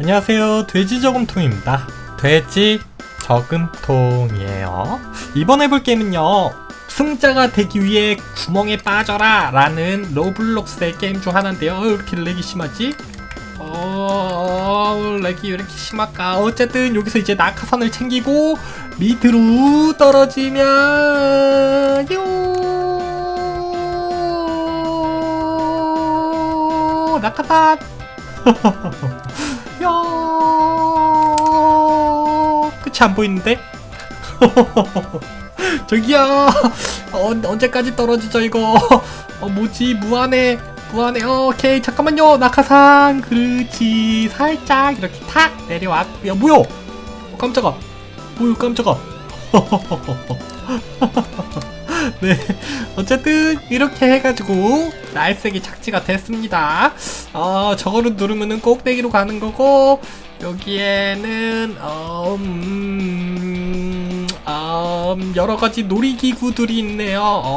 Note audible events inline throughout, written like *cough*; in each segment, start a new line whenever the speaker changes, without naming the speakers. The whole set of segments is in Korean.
안녕하세요. 돼지 저금통입니다. 돼지 저금통이에요. 이번 해볼 게임은요. 승자가 되기 위해 구멍에 빠져라 라는 로블록스의 게임 중 하나인데요. 어, 왜 이렇게 렉이 심하지? 어, 렉이 왜 이렇게 심할까? 어쨌든 여기서 이제 낙하산을 챙기고 밑으로 떨어지면 요 낙하산 *laughs* 야. 끝이 안 보이는데? *laughs* 저기요 어, 언제까지 떨어지죠 이거? 어 뭐지? 무한해. 무한해. 어, 오케이. 잠깐만요. 낙하산. 그렇지. 살짝 이렇게 탁 내려왔고요. 뭐야 어, 깜짝아. 뭐야 깜짝아 *laughs* 네 *laughs* 어쨌든 이렇게 해가지고 날쌔게 착지가 됐습니다 어 저거를 누르면은 꼭대기로 가는 거고 여기에는 어, 음, 음, 여러 가지 놀이기구들이 있네요. 어,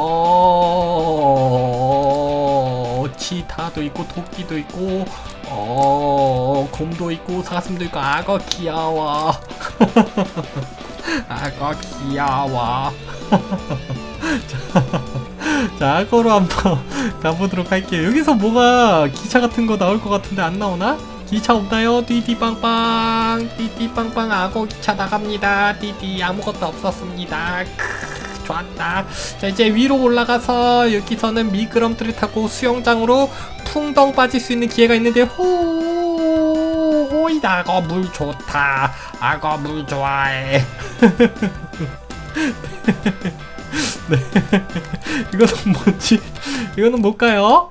치타도 있고 도끼도 있고 어, 곰도 있고 사슴도 있고 악어 귀여워. *laughs* 악어 귀여워. *laughs* 자, *laughs* 악어로 한번 *laughs* 가보도록 할게요. 여기서 뭐가 기차 같은 거 나올 것 같은데 안 나오나? 기차 없나요? 띠띠빵빵 띠띠빵빵 악어 기차 나갑니다 띠띠 아무것도 없었습니다 크, 좋았다 자 이제 위로 올라가서 여기서는 미끄럼틀을 타고 수영장으로 풍덩 빠질 수 있는 기회가 있는데 호 호이 악어 물 좋다 악어 물 좋아해 *laughs* 네 *laughs* 이거는 뭐지 이거는 뭘까요?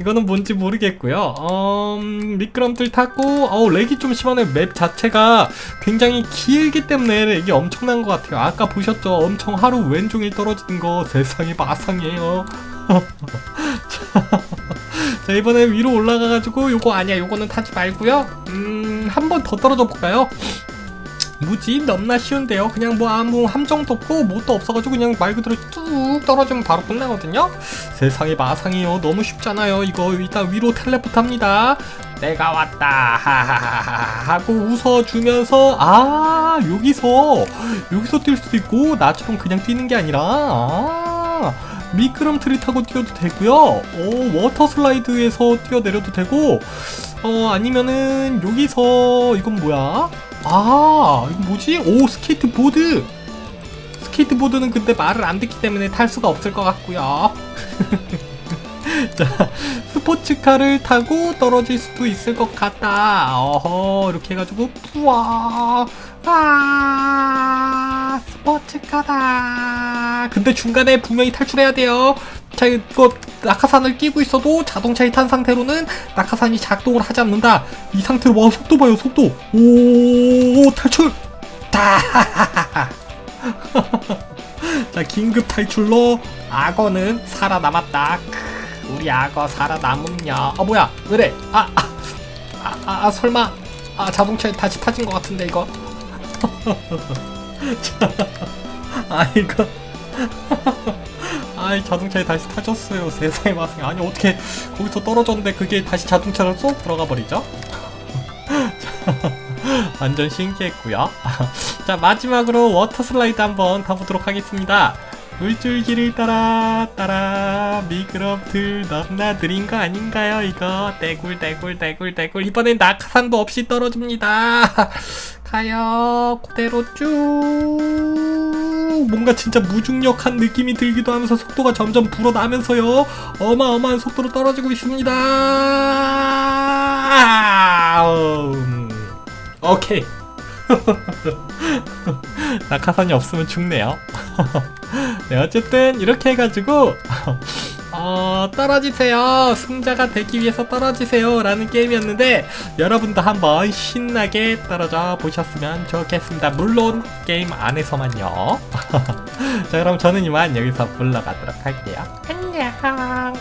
이거는 뭔지 모르겠고요. 어, 음, 미끄럼틀 타고 어 렉이 좀 심하네. 맵 자체가 굉장히 길기 때문에 렉이 엄청난 것 같아요. 아까 보셨죠? 엄청 하루 왼종일 떨어지는 거 세상에 마상이에요. *laughs* 자, 자 이번에 위로 올라가가지고 요거 아니야. 요거는 타지 말고요. 음, 한 번 더 떨어져 볼까요? 뭐지? 너무나 쉬운데요. 그냥 뭐 아무 함정도 없고 뭣도 없어가지고 그냥 말 그대로 쭉 떨어지면 바로 끝나거든요. 세상에 마상이요. 너무 쉽잖아요. 이거 일단 위로 텔레포트 합니다. 내가 왔다. 하하하하 하고 웃어주면서 아 여기서 여기서 뛸 수도 있고 나처럼 그냥 뛰는 게 아니라 아 미끄럼틀을 타고 뛰어도 되고요. 오 워터 슬라이드에서 뛰어내려도 되고 어 아니면은 여기서 이건 뭐야? 아 이거 뭐지? 오 스케이트보드 스케이트보드는 근데 말을 안 듣기 때문에 탈 수가 없을 것 같고요 *laughs* 자 스포츠카를 타고 떨어질 수도 있을 것 같다 어허 이렇게 해가지고 뿌와 아 스포츠카다 근데 중간에 분명히 탈출해야 돼요. 자 이거 낙하산을 끼고 있어도 자동차에 탄 상태로는 낙하산이 작동을 하지 않는다. 이 상태로 와 속도 봐요 속도. 오 탈출. 다. *laughs* 자 긴급 탈출로 악어는 살아남았다. 크, 우리 악어 살아남음냐. 어 뭐야 그래? 아, 아, 아, 아, 아 설마. 아 자동차에 다시 타진 것 같은데 이거. *laughs* 자, 아 이거 *laughs* 아이 자동차에 다시 타졌어요 세상에 마세요. 아니 어떻게 거기서 떨어졌는데 그게 다시 자동차로 쏙 들어가 버리죠? 자, *laughs* 완전 신기했고요. *laughs* 자 마지막으로 워터 슬라이드 한번 타보도록 하겠습니다. 물줄기를 따라 따라 미끄럼틀 넘나 느린 거 아닌가요 이거? 떼굴 떼굴 떼굴 떼굴. 이번엔 낙하산도 없이 떨어집니다. 가요 그대로 쭉 뭔가 진짜 무중력한 느낌이 들기도 하면서 속도가 점점 불어나면서요. 어마어마한 속도로 떨어지고 있습니다. 음, 오케이. *laughs* 낙하산이 없으면 죽네요 *laughs* 네 어쨌든 이렇게 해가지고 *laughs* 어, 떨어지세요. 승자가 되기 위해서 떨어지세요. 라는 게임이었는데, 여러분도 한번 신나게 떨어져 보셨으면 좋겠습니다. 물론, 게임 안에서만요. *laughs* 자, 그럼 저는 이만 여기서 물러가도록 할게요. 안녕.